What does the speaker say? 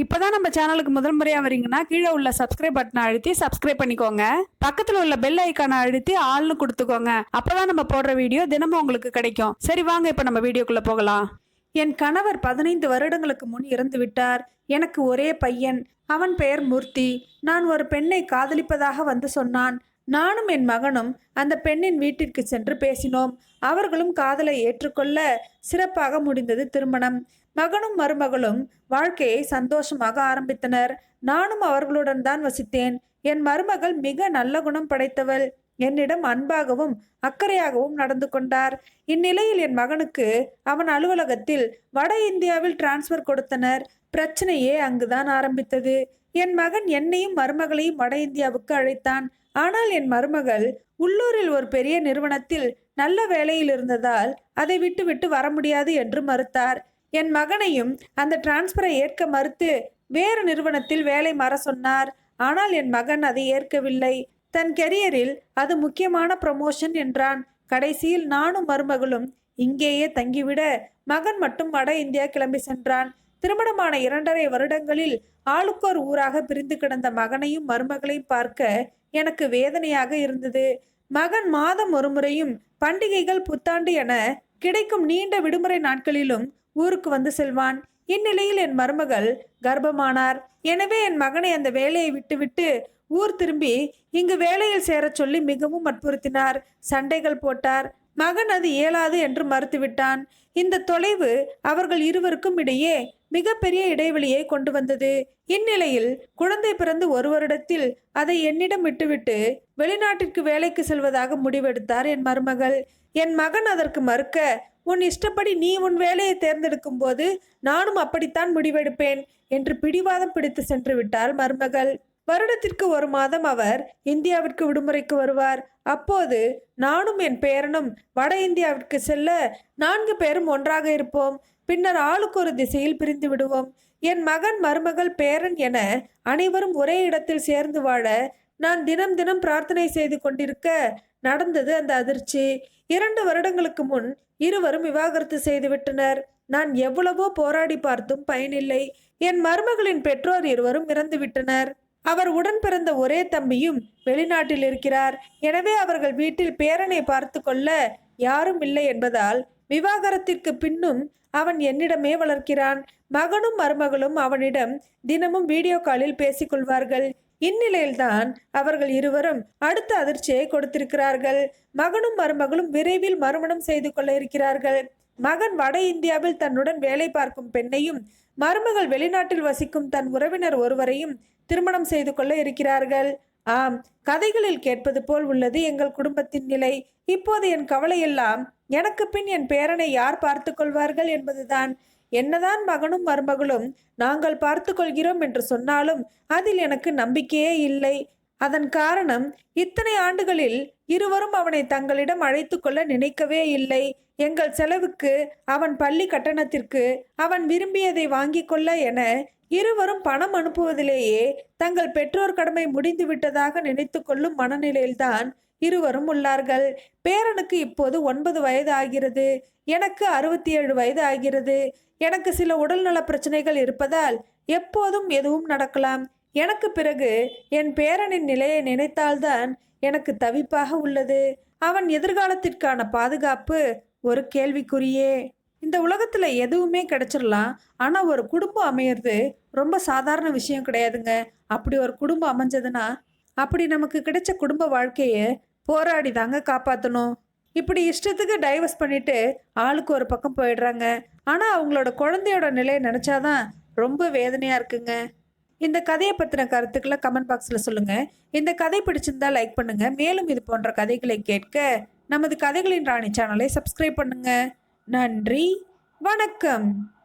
இப்போதான் நம்ம சேனலுக்கு முதல் முறையாக வரீங்கன்னா கீழே உள்ள சப்ஸ்கிரைப் பட்டனை அழுத்தி சப்ஸ்கிரைப் பண்ணிக்கோங்க. பக்கத்தில் உள்ள பெல் ஐக்கானை அழுத்தி ஆள்னு கொடுத்துக்கோங்க. அப்போதான் நம்ம போடுற வீடியோ தினமும் உங்களுக்கு கிடைக்கும். சரி வாங்க இப்போ நம்ம வீடியோக்குள்ளே போகலாம். என் கணவர் பதினைந்து வருடங்களுக்கு முன் இறந்து விட்டார். எனக்கு ஒரே பையன். அவன் பெயர் மூர்த்தி. நான் ஒரு பெண்ணை காதலிப்பதாக வந்து சொன்னான். நானும் என் மகனும் அந்த பெண்ணின் வீட்டிற்கு சென்று பேசினோம். அவர்களும் காதலை ஏற்றுக்கொள்ள சிறப்பாக முடிந்தது திருமணம். மகனும் மருமகளும் வாழ்க்கையை சந்தோஷமாக ஆரம்பித்தனர். நானும் அவர்களுடன் தான் வசித்தேன். என் மருமகள் மிக நல்ல குணம் படைத்தவள். என்னிடம் அன்பாகவும் அக்கறையாகவும் நடந்து கொண்டார். இந்நிலையில் என் மகனுக்கு அவன் அலுவலகத்தில் வட இந்தியாவில் டிரான்ஸ்ஃபர் கொடுத்தனர். பிரச்சனையே அங்குதான் ஆரம்பித்தது. என் மகன் என்னையும் மருமகளையும் வட இந்தியாவுக்கு அழைத்தான். ஆனால் என் மருமகள் உள்ளூரில் ஒரு பெரிய நிறுவனத்தில் நல்ல வேலையில் இருந்ததால் அதை விட்டுவிட்டு வர முடியாது என்று மறுத்தார். என் மகனையும் அந்த டிரான்ஸ்பரை ஏற்க மறுத்து வேறு நிறுவனத்தில் வேலை மாற சொன்னார். ஆனால் என் மகன் அதை ஏற்கவில்லை. தன் கெரியரில் அது முக்கியமான ப்ரமோஷன் என்றான். கடைசியில் நானும் மருமகளும் இங்கேயே தங்கிவிட மகன் மட்டும் வட இந்தியா கிளம்பி சென்றான். திருமணமான இரண்டரை வருடங்களில் ஆளுக்கோர் ஊராக பிரிந்து கிடந்த மகனையும் மருமகளையும் பார்க்க எனக்கு வேதனையாக இருந்தது. மகன் மாதம் ஒரு முறையும் பண்டிகைகள் புத்தாண்டு என கிடைக்கும் நீண்ட விடுமுறை நாட்களிலும் ஊருக்கு வந்து செல்வான். இந்நிலையில் என் மருமகள் கர்ப்பமானார். எனவே என் மகனை அந்த வேலையை விட்டுவிட்டு ஊர் திரும்பி இங்கு வேலையில் சேரச் சொல்லி மிகவும் வற்புறுத்தினார். சண்டைகள் போட்டார். மகன் அது இயலாது என்று மறுத்துவிட்டான். இந்த தொலைவு அவர்கள் இருவருக்கும் இடையே மிகப்பெரிய இடைவெளியை கொண்டு வந்தது. இந்நிலையில் குழந்தை பிறந்து ஒரு வருடத்தில் அதை என்னிடம் விட்டுவிட்டு வெளிநாட்டிற்கு வேலைக்கு செல்வதாக முடிவெடுத்தார் என் மருமகள். என் மகன் அதற்கு மறுக்க உன் இஷ்டப்படி நீ உன் வேலையை தேர்ந்தெடுக்கும் போது நானும் அப்படித்தான் முடிவெடுப்பேன் என்று பிடிவாதம் பிடித்து சென்று விட்டார் மருமகள். வருடத்திற்கு ஒரு மாதம் அவர் இந்தியாவிற்கு விடுமுறைக்கு வருவார். அப்போது நானும் என் பேரனும் வட இந்தியாவிற்கு செல்ல நான்கு பேரும் ஒன்றாக இருப்போம். பின்னர் ஆளுக்கு ஒரு திசையில் பிரிந்து விடுவோம். என் மகன் மருமகள் பேரன் என அனைவரும் ஒரே இடத்தில் சேர்ந்து வாழ நான் தினம் தினம் பிரார்த்தனை செய்து கொண்டிருக்க நடந்தது அந்த அதிர்ச்சி. இரண்டு வருடங்களுக்கு முன் இருவரும் விவாகரத்து செய்துவிட்டனர் நான் எவ்வளவோ போராடி பார்த்தும் பயனில்லை. என் மருமகளின் பெற்றோர் இருவரும் இறந்துவிட்டனர் அவர் உடன் பிறந்த ஒரே தம்பியும் வெளிநாட்டில் இருக்கிறார். எனவே அவர்கள் வீட்டில் பேரனை பார்த்து கொள்ள யாரும் இல்லை என்பதால் விவாகரத்திற்கு பின்னும் அவன் என்னிடமே வளர்க்கிறான். மகனும் மருமகளும் அவனிடம் தினமும் வீடியோ காலில் பேசிக்கொள்வார்கள் இந்நிலையில்தான் அவர்கள் இருவரும் அடுத்த அதிர்ச்சியை கொடுத்திருக்கிறார்கள். மகனும் மருமகளும் விரைவில் மறுமணம் செய்து கொள்ள இருக்கிறார்கள். மகன் வட இந்தியாவில் தன்னுடன் வேலை பார்க்கும் பெண்ணையும் மருமகள் வெளிநாட்டில் வசிக்கும் தன் உறவினர் ஒருவரையும் திருமணம் செய்து கொள்ள இருக்கிறார்கள். ஆம் கதைகளில் கேட்பது போல் உள்ளது எங்கள் குடும்பத்தின் நிலை. இப்போது என் கவலையெல்லாம் எனக்கு பின் என் பேரனை யார் பார்த்து கொள்வார்கள் என்பதுதான். என்னதான் மகனும் மருமகளும் நாங்கள் பார்த்து கொள்கிறோம் என்று சொன்னாலும் அதில் எனக்கு நம்பிக்கையே இல்லை. அதன் காரணம் இத்தனை ஆண்டுகளில் இருவரும் அவனை தங்களிடம் அழைத்து கொள்ள நினைக்கவே இல்லை. எங்கள் செலவுக்கு அவன் பள்ளி கட்டணத்திற்கு அவன் விரும்பியதை வாங்கிக் கொள்ள என இருவரும் பணம் அனுப்புவதிலேயே தங்கள் பெற்றோர் கடமை முடிந்து விட்டதாக நினைத்து கொள்ளும் மனநிலையில்தான் இருவரும் உள்ளார்கள். பேரனுக்கு இப்போது ஒன்பது வயது ஆகிறது. எனக்கு அறுபத்தி ஏழு வயது ஆகிறது. எனக்கு சில உடல்நல பிரச்சனைகள் இருப்பதால் எப்போதும் எதுவும் நடக்கலாம். எனக்கு பிறகு என் பேரனின் நிலையை நினைத்தால்தான் எனக்கு தவிப்பாக உள்ளது. அவன் எதிர்காலத்திற்கான பாதுகாப்பு ஒரு கேள்விக்குறியே. இந்த உலகத்தில் எதுவுமே கிடைச்சிடலாம். ஆனால் ஒரு குடும்பம் அமையிறது ரொம்ப சாதாரண விஷயம் கிடையாதுங்க. அப்படி ஒரு குடும்பம் அமைஞ்சதுன்னா அப்படி நமக்கு கிடைச்ச குடும்ப வாழ்க்கையை போராடி தாங்க காப்பாற்றணும் இப்படி இஷ்டத்துக்கு டைவர்ஸ் பண்ணிட்டு ஆளுக்கு ஒரு பக்கம் போயிடுறாங்க. ஆனால் அவங்களோட குழந்தையோட நிலையை நினச்சாதான் ரொம்ப வேதனையாக இருக்குங்க. இந்த கதையை பற்றின கருத்துக்களை கமெண்ட் பாக்ஸில் சொல்லுங்கள் இந்த கதை பிடிச்சிருந்தா லைக் பண்ணுங்கள் மேலும் இது போன்ற கதைகளை கேட்க நமது கதைகளின் ராணி சேனலை சப்ஸ்கிரைப் பண்ணுங்கள் நன்றி. வணக்கம்.